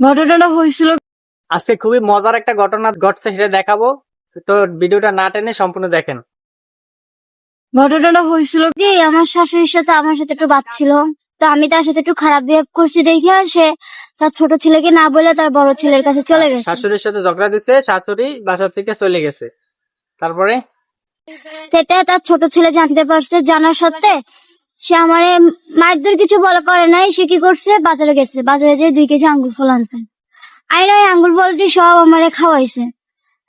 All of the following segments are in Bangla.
ঘটনাটা হয়েছিল আজকে খুবই মজার একটা ঘটনা ঘটছে সেটা দেখাবো। তো ভিডিওটা না টেনে সম্পূর্ণ দেখেন। ঘটনাটা হয়েছিল কি আমার শাশুড়ির সাথে আমার সাথে একটু বাচ্ছিল তো আমি তার সাথে একটু খারাপ বিহেভ করছি দেখে সে তার ছোট ছেলেকে না বলে তার বড় ছেলের কাছে চলে গেছে। শাশুড়ির সাথে ঝগড়া দিছে শাশুড়ি বাসা থেকে চলে গেছে। তারপরে? সেটা তার ছোট ছেলে জানতে পারছে জানার সত্ত্বে সে আমারে মারধর কিছু বলা করে নাই, সে কি করছে? বাজারে গেছে। বাজারে যেয়ে দুই কেজি আঙ্গুর ফল আনছে। আইনা ওই আঙ্গুর ফলটি সব আমারে খাওয়াইছে।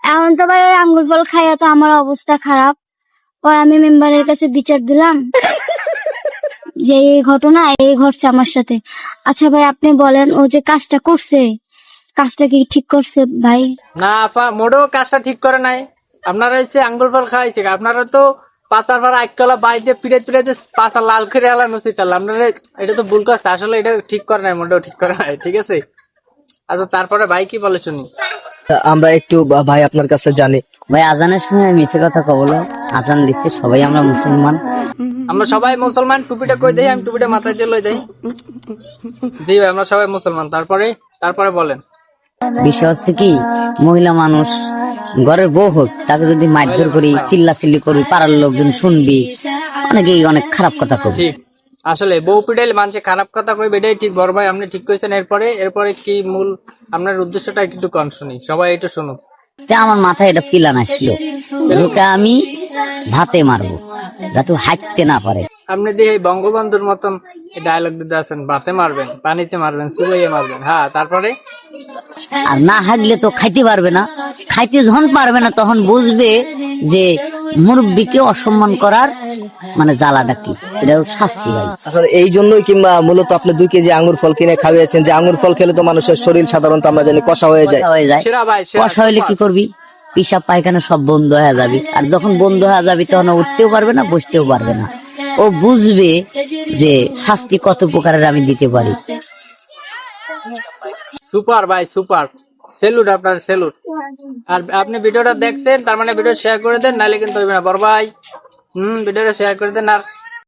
এখন তো ভাই ওই আঙ্গুর ফল খাইয়া তো আমার অবস্থা খারাপ। পর আমি মেম্বারের কাছে বিচার দিলাম যে এই ঘটনা, এই ঘটছে আমার সাথে। আচ্ছা ভাই, আপনি বলেন, ও যে কাজটা করছে, কাজটা কি ঠিক করছে ভাই? না, আপা, মোটেও কাজটা ঠিক করে নাই। আপনারা হচ্ছে আঙ্গুল ফল খাওয়াইছে আপনারা তো পাঁচার পর একতলা বাইরে পিড়ে পিড়ে পাঁচা লাল করে আলানো শীতাল আপনারা এটা তো ভুল করছে। আসলে এটা ঠিক করে নাই মোটেও ঠিক করে নাই ঠিক আছে? আচ্ছা তারপরে ভাই কি বলে শুনি? আমরা একটু ভাই আপনার কাছে জানি। ভাই আজানের সময় মিছে কথা কবলো আজান দিচ্ছে সবাই আমরা মুসলমান। আমরা সবাই মুসলমান টুপিটা কই দেই? আমি টুপিটা মাথায় দিয়ে লই দেই। জি ভাই আমরা সবাই মুসলমান। তারপরে তারপরে বলেন। বিষয় হচ্ছে কি মহিলা মানুষ ঘরের বউ হোক তাকে যদি মারধর করি চিল্লা চিল্লি করি পাড়ার লোকজন শুনবি অনেকেই অনেক খারাপ কথা ঠিক। আসলে বউ পিটাইলে মানুষে খারাপ কথা কইবে এটাই ঠিক। বড় ভাই আপনি ঠিক কইছেন। এরপরে এরপরে কি মূল আপনার উদ্দেশ্যটা একটু কম শুনি। সবাই একটু শুনুন তা আমার মাথায় এটা পিলান আসলো। ওকে আমি ভাতে মারবো যাতে হাঁটতে না পারে। আপনি দিয়ে এই বঙ্গবন্ধুর মতন ডায়লগ দিতে আছেন বাতে মারবেন পানিতে মারবেন সুবাইয়ে মারবেন হ্যাঁ তারপরে? আর না হাগলে তো খাইতে পারবে না। খাইতে যখন পারবে না তখন বুঝবে যে মুরব্বীকে অসম্মান করার মানে জ্বালাটা কি? এটা শাস্তি ভাই। আসলে এই জন্যই কিংবা মূলত আপনি দুই কেজি আঙ্গুর ফল কিনে খাওয়াইছেন যে আঙ্গুর ফল খেলে তো মানুষের শরীর সাধারণত আমরা জানি কষা হয়ে যায়। হয়ে যায়। সেরা ভাই সেরা কষা হইলে কি করবি? পিসাব পায়খানা সব বন্ধ হয়ে যাবে। আর যখন বন্ধ হয়ে যাবে তখন উঠতেও পারবে না বসতেও পারবে না। ও বুঝবে যে শাস্তি কত প্রকারের আমি দিতে পারি। সুপার ভাই, সুপার। সেলুট আপনার সেলুট আর আপনি ভিডিওটা দেখছেন, তার মানে ভিডিও শেয়ার করে দেন, নাহলে কিন্তু হইবে না। বড় ভাই, হম, ভিডিওটা শেয়ার করে দেন, আর